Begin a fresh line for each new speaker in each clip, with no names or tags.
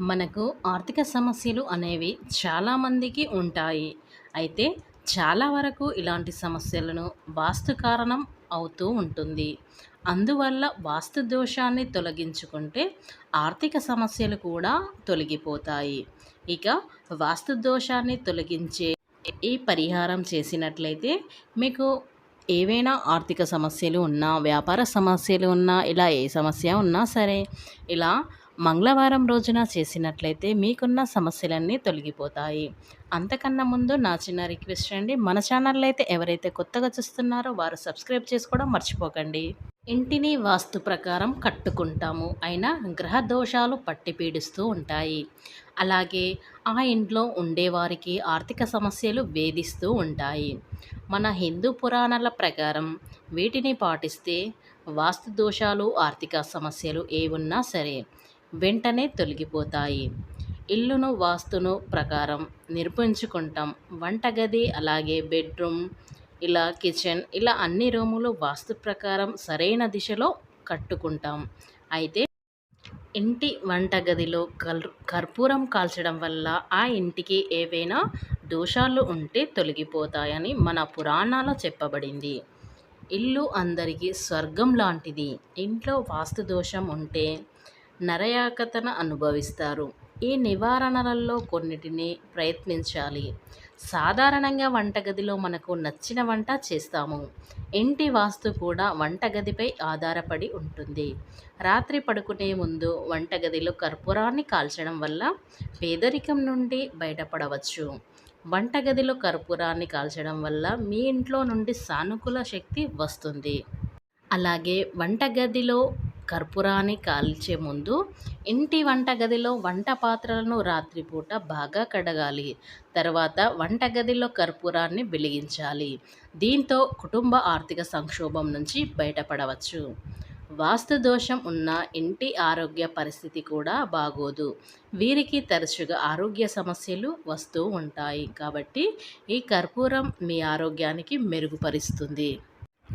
మనకు ఆర్థిక సమస్యలు అనేవి చాలామందికి ఉంటాయి. అయితే చాలా వరకు ఇలాంటి సమస్యలను వాస్తు కారణం అవుతూ ఉంటుంది. అందువల్ల వాస్తు దోషాన్ని తొలగించుకుంటే ఆర్థిక సమస్యలు కూడా తొలగిపోతాయి. ఇక వాస్తు దోషాన్ని తొలగించే ఈ పరిహారం చేసినట్లయితే మీకు ఏవైనా ఆర్థిక సమస్యలు ఉన్నా వ్యాపార సమస్యలు ఉన్నా ఇలా ఏ సమస్య ఉన్నా సరే ఇలా మంగళవారం రోజున చేసినట్లయితే మీకున్న సమస్యలన్నీ తొలగిపోతాయి. అంతకన్నా ముందు నా చిన్న రిక్వెస్ట్ అండి. మన ఛానల్ అయితే ఎవరైతే కొత్తగా చూస్తున్నారో వారు సబ్స్క్రైబ్ చేసుకోవడం మర్చిపోకండి. ఇంటిని వాస్తు ప్రకారం కట్టుకుంటాము. అయినా గ్రహ దోషాలు పట్టి పీడిస్తూ ఉంటాయి. అలాగే ఆ ఇంట్లో ఉండేవారికి ఆర్థిక సమస్యలు వేధిస్తూ ఉంటాయి. మన హిందూ పురాణాల ప్రకారం వీటిని పాటిస్తే వాస్తు దోషాలు ఆర్థిక సమస్యలు ఏ ఉన్నా సరే వెంటనే తొలగిపోతాయి. ఇల్లును వాస్తును ప్రకారం నిర్మించుకుంటాం. వంటగది అలాగే బెడ్రూమ్ ఇలా కిచెన్ ఇలా అన్ని రూములు వాస్తు ప్రకారం సరైన దిశలో కట్టుకుంటాం. అయితే ఇంటి వంటగదిలో కల్ కర్పూరం కాల్చడం వల్ల ఆ ఇంటికి ఏవైనా దోషాలు ఉంటే తొలగిపోతాయని మన పురాణాలో చెప్పబడింది. ఇల్లు అందరికీ స్వర్గం లాంటిది. ఇంట్లో వాస్తు దోషం ఉంటే నరయాకతన అనుభవిస్తారు. ఈ నివారణలలో కొన్నిటిని ప్రయత్నించాలి. సాధారణంగా వంటగదిలో మనకు నచ్చిన వంట చేస్తాము. ఇంటి వాస్తు కూడా వంటగదిపై ఆధారపడి ఉంటుంది. రాత్రి పడుకునే ముందు వంటగదిలో కర్పూరాన్ని కాల్చడం వల్ల పేదరికం నుండి బయటపడవచ్చు. వంటగదిలో కర్పూరాన్ని కాల్చడం వల్ల మీ ఇంట్లో నుండి సానుకూల శక్తి వస్తుంది. అలాగే వంటగదిలో కర్పూరాన్ని కాల్చే ముందు ఇంటి వంటగదిలో వంట పాత్రలను రాత్రిపూట బాగా కడగాలి. తర్వాత వంటగదిలో కర్పూరాన్ని వెలిగించాలి. దీంతో కుటుంబ ఆర్థిక సంక్షోభం నుంచి బయటపడవచ్చు. వాస్తు దోషం ఉన్న ఇంటి ఆరోగ్య పరిస్థితి కూడా బాగోదు. వీరికి తరచుగా ఆరోగ్య సమస్యలు వస్తూ ఉంటాయి. కాబట్టి ఈ కర్పూరం మీ ఆరోగ్యానికి మెరుగుపరుస్తుంది.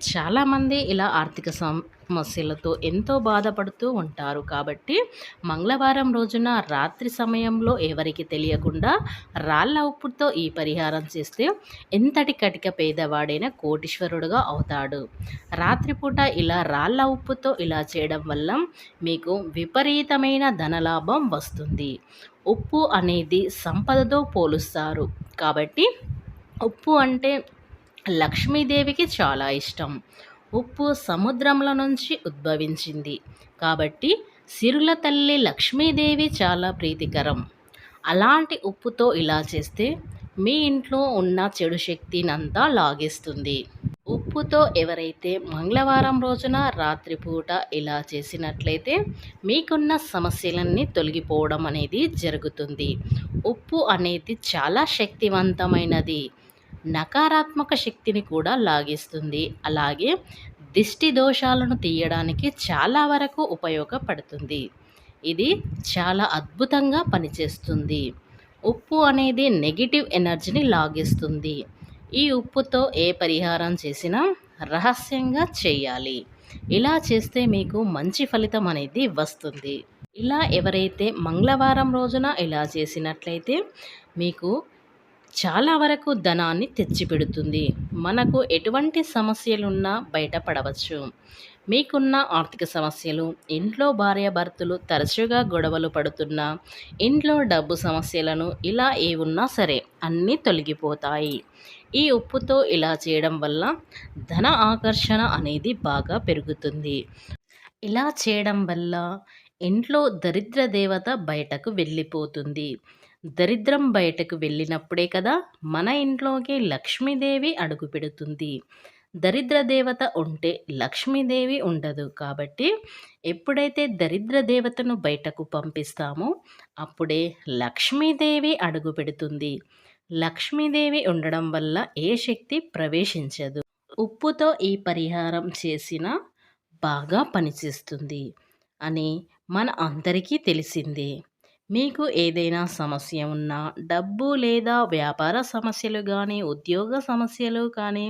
చాలామంది ఇలా ఆర్థిక సమస్యలతో ఎంతో బాధపడుతూ ఉంటారు. కాబట్టి మంగళవారం రోజున రాత్రి సమయంలో ఎవరికి తెలియకుండా రాళ్ళ ఉప్పుతో ఈ పరిహారం చేస్తే ఎంతటి కటిక పేదవాడైనా కోటీశ్వరుడుగా అవుతాడు. రాత్రిపూట ఇలా రాళ్ళ ఉప్పుతో ఇలా చేయడం వల్ల మీకు విపరీతమైన ధనలాభం వస్తుంది. ఉప్పు అనేది సంపదతో పోలుస్తారు. కాబట్టి ఉప్పు అంటే లక్ష్మీదేవికి చాలా ఇష్టం. ఉప్పు సముద్రంలో నుంచి ఉద్భవించింది. కాబట్టి సిరుల తల్లి లక్ష్మీదేవి చాలా ప్రీతికరం. అలాంటి ఉప్పుతో ఇలా చేస్తే మీ ఇంట్లో ఉన్న చెడు శక్తినంతా లాగేస్తుంది. ఉప్పుతో ఎవరైతే మంగళవారం రోజున రాత్రిపూట ఇలా చేసినట్లయితే మీకున్న సమస్యలన్నీ తొలగిపోవడం అనేది జరుగుతుంది. ఉప్పు అనేది చాలా శక్తివంతమైనది. నకారాత్మక శక్తిని కూడా లాగిస్తుంది. అలాగే దిష్టి దోషాలను తీయడానికి చాలా వరకు ఉపయోగపడుతుంది. ఇది చాలా అద్భుతంగా పనిచేస్తుంది. ఉప్పు అనేది నెగిటివ్ ఎనర్జీని లాగిస్తుంది. ఈ ఉప్పుతో ఏ పరిహారం చేసినా రహస్యంగా చేయాలి. ఇలా చేస్తే మీకు మంచి ఫలితం అనేది వస్తుంది. ఇలా ఎవరైతే మంగళవారం రోజున ఇలా చేసినట్లయితే మీకు చాలా వరకు ధనాన్ని తెచ్చిపెడుతుంది. మనకు ఎటువంటి సమస్యలున్నా బయటపడవచ్చు. మీకున్న ఆర్థిక సమస్యలు ఇంట్లో భార్యాభర్తలు తరచుగా గొడవలు పడుతున్నా ఇంట్లో డబ్బు సమస్యలను ఇలా ఏ ఉన్నా సరే అన్నీ తొలగిపోతాయి. ఈ ఉప్పుతో ఇలా చేయడం వల్ల ధన ఆకర్షణ అనేది బాగా పెరుగుతుంది. ఇలా చేయడం వల్ల ఇంట్లో దరిద్ర దేవత బయటకు వెళ్ళిపోతుంది. దరిద్రం బయటకు వెళ్ళినప్పుడే కదా మన ఇంట్లోకి లక్ష్మీదేవి అడుగు పెడుతుంది. దరిద్ర దేవత ఉంటే లక్ష్మీదేవి ఉండదు కాబట్టి ఎప్పుడైతే దరిద్ర దేవతను బయటకు పంపిస్తామో అప్పుడే లక్ష్మీదేవి అడుగు పెడుతుంది. లక్ష్మీదేవి ఉండడం వల్ల ఏ శక్తి ప్రవేశించదు. ఉప్పుతో ఈ పరిహారం చేసిన బాగా పనిచేస్తుంది అని మన అందరికీ తెలిసిందే. మీకు ఏదైనా సమస్య ఉన్నా డబ్బు లేదా వ్యాపార సమస్యలు కానీ ఉద్యోగ సమస్యలు కానీ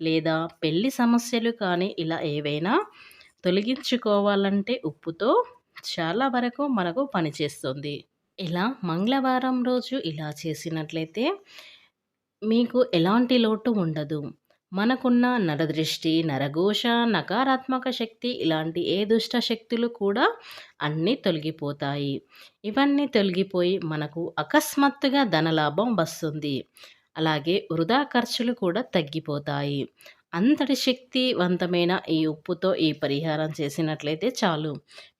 లేదా పెళ్ళి సమస్యలు కానీ ఇలా ఏవైనా తొలగించుకోవాలంటే ఉప్పుతో చాలా వరకు మనకు పనిచేస్తుంది ఇలా మంగళవారం రోజు ఇలా చేసినట్లయితే మీకు ఎలాంటి లోటు ఉండదు. మనకున్న నరదృష్టి నరఘోష నకారాత్మక శక్తి ఇలాంటి ఏ దుష్ట శక్తులు కూడా అన్నీ తొలగిపోతాయి. ఇవన్నీ తొలగిపోయి మనకు అకస్మాత్తుగా ధనలాభం వస్తుంది. అలాగే వృధా ఖర్చులు కూడా తగ్గిపోతాయి. అంతటి శక్తివంతమైన ఈ ఉప్పుతో ఈ పరిహారం చేసినట్లయితే చాలు.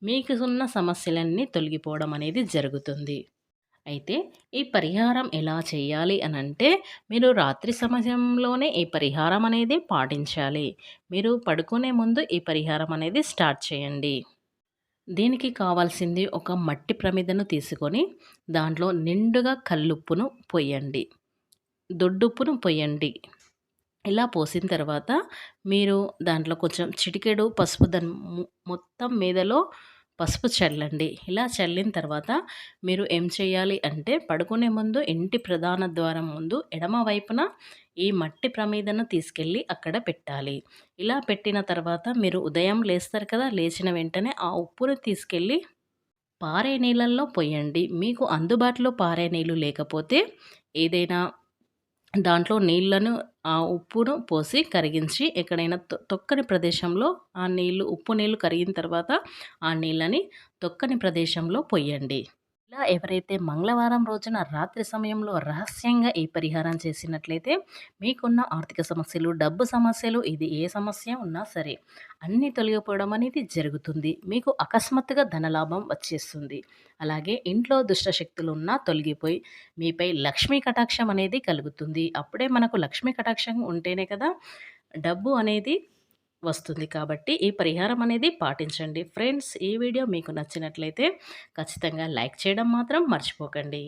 మీకు ఉన్న సమస్యలన్నీ తొలగిపోవడం అనేది జరుగుతుంది. అయితే ఈ పరిహారం ఎలా చేయాలి అని అంటే మీరు రాత్రి సమయంలోనే ఈ పరిహారం అనేది పాటించాలి. మీరు పడుకునే ముందు ఈ పరిహారం అనేది స్టార్ట్ చేయండి. దీనికి కావాల్సింది ఒక మట్టి ప్రమిదను తీసుకొని దాంట్లో నిండుగా కల్లుప్పును పొయ్యండి. దొడ్డుప్పును పొయ్యండి. ఇలా పోసిన తర్వాత మీరు దాంట్లో కొంచెం చిటికెడు పసుపు దాని మొత్తం మీదలో పసుపు చల్లండి. ఇలా చల్లిన తర్వాత మీరు ఏం చేయాలి అంటే పడుకునే ముందు ఇంటి ప్రధాన ద్వారం ముందు ఎడమ వైపున ఈ మట్టి ప్రమీదను తీసుకెళ్ళి అక్కడ పెట్టాలి. ఇలా పెట్టిన తర్వాత మీరు ఉదయం లేస్తారు కదా లేచిన వెంటనే ఆ ఉప్పును తీసుకెళ్ళి పారే నీళ్ళల్లో పోయండి. మీకు అందుబాటులో పారే నీళ్ళు లేకపోతే ఏదైనా దాంట్లో నీళ్ళను ఉప్పును పోసి కరిగించి ఎక్కడైనా తొక్కని ప్రదేశంలో ఆ నీళ్ళు ఉప్పు నీళ్ళు కరిగిన తర్వాత ఆ నీళ్ళని తొక్కని ప్రదేశంలో పొయ్యండి ఇలా ఎవరైతే మంగళవారం రోజున రాత్రి సమయంలో రహస్యంగా ఈ పరిహారం చేసినట్లయితే మీకున్న ఆర్థిక సమస్యలు డబ్బు సమస్యలు ఇది ఏ సమస్య ఉన్నా సరే అన్నీ తొలగిపోవడం అనేది జరుగుతుంది. మీకు అకస్మాత్తుగా ధనలాభం వచ్చేస్తుంది. అలాగే ఇంట్లో దుష్టశక్తులు ఉన్నా తొలగిపోయి మీపై లక్ష్మీ కటాక్షం అనేది కలుగుతుంది. అప్పుడే మనకు లక్ష్మీ కటాక్షం ఉంటేనే కదా డబ్బు అనేది వస్తుంది. కాబట్టి ఈ పరిహారం అనేది పాటించండి. ఫ్రెండ్స్ ఈ వీడియో మీకు నచ్చినట్లయితే ఖచ్చితంగా లైక్ చేయడం మాత్రం మర్చిపోకండి.